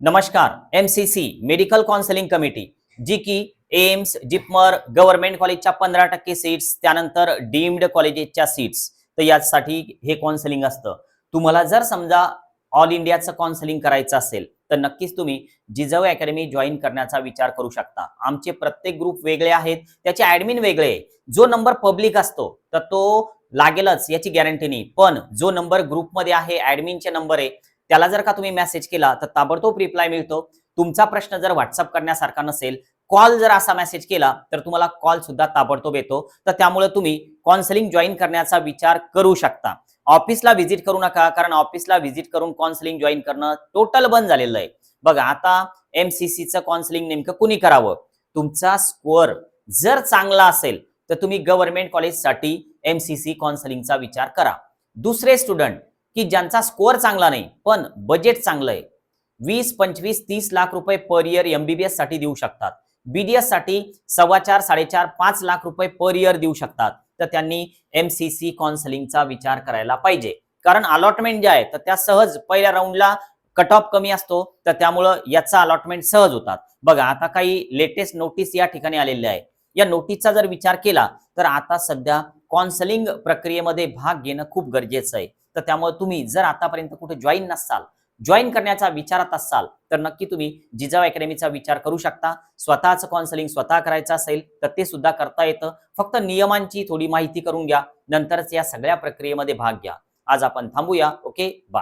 नमस्कार M C C medical counselling committee जी की AIIMS JIPMER government कॉलेजच्या पंधरा टक्के सीट्स त्यानंतर डीम्ड कॉलेजेसच्या सीट्स तर यासाठी हे काउन्सिलिंग असतं. तुम्हाला जर समजा ऑल इंडियाचं काउन्सिलिंग करायचं असेल तर नक्कीच तुम्ही जिजाऊ अकॅडमी जॉईन करण्याचा विचार करू शकता. आमचे प्रत्येक ग्रुप वेगळे आहेत त्याचे ऍडमिन वेगळे आहे. जो नंबर पब्लिक असतो तर तो लागेलच याची गॅरंटी नाही. पण जो नंबर ग्रुपमध्ये आहे ऍडमिनचे नंबर आहे त्याला जर का तुम्ही मेसेज केला तर ताबडतोब रिप्लाय मिळतो. तुमचा प्रश्न जर व्हॉट्सअप करण्यासारखा नसेल कॉल जर असा मेसेज केला तर तुम्हाला कॉल सुद्धा ताबडतोब येतो. तर त्यामुळे तुम्ही काउन्सिलिंग जॉईन करण्याचा विचार करू शकता. ऑफिसला व्हिजिट करू नका कारण ऑफिसला व्हिजिट करून काउन्सिलिंग जॉईन करणं टोटल बंद झालेलं आहे. बघा आता एमसीसीचं काउन्सिलिंग नेमकं कुणी करावं? तुमचा स्कोअर जर चांगला असेल तर तुम्ही गव्हर्नमेंट कॉलेजसाठी एमसीसी काउन्सिलिंगचा विचार करा. दुसरे स्टुडंट की ज्यांचा स्कोअर चांगला नाही पण बजेट चांगलं आहे. वीस पंचवीस तीस लाख रुपये पर इयर एमबीबीएससाठी देऊ शकतात. बीडीएससाठी सव्वा चार साडेचार पाच लाख रुपये पर इयर देऊ शकतात. तर त्यांनी एमसीसी काउन्सिलिंगचा विचार करायला पाहिजे. कारण अलॉटमेंट जे आहे तर त्या सहज पहिल्या राऊंडला कट ऑफ कमी असतो. तर त्यामुळं याचा अलॉटमेंट सहज होतात. बघा आता काही लेटेस्ट नोटीस या ठिकाणी आलेल्या आहे. या नोटीसचा जर विचार केला तर आता सध्या काउन्सिलिंग प्रक्रियेमध्ये भाग घेणं खूप गरजेचं आहे. तर त्यामुळे तुम्ही जर आतापर्यंत कुठे जॉईन नसाल जॉईन करण्याचा विचारात असाल तर नक्की तुम्ही जिजाऊ अकॅडमीचा विचार करू शकता. स्वतःचं काउन्सिलिंग स्वतः करायचं असेल तर ते सुद्धा करता येतं. फक्त नियमांची थोडी माहिती करून घ्या. नंतरच या सगळ्या प्रक्रियेमध्ये भाग घ्या. आज आपण थांबूया. Okay bye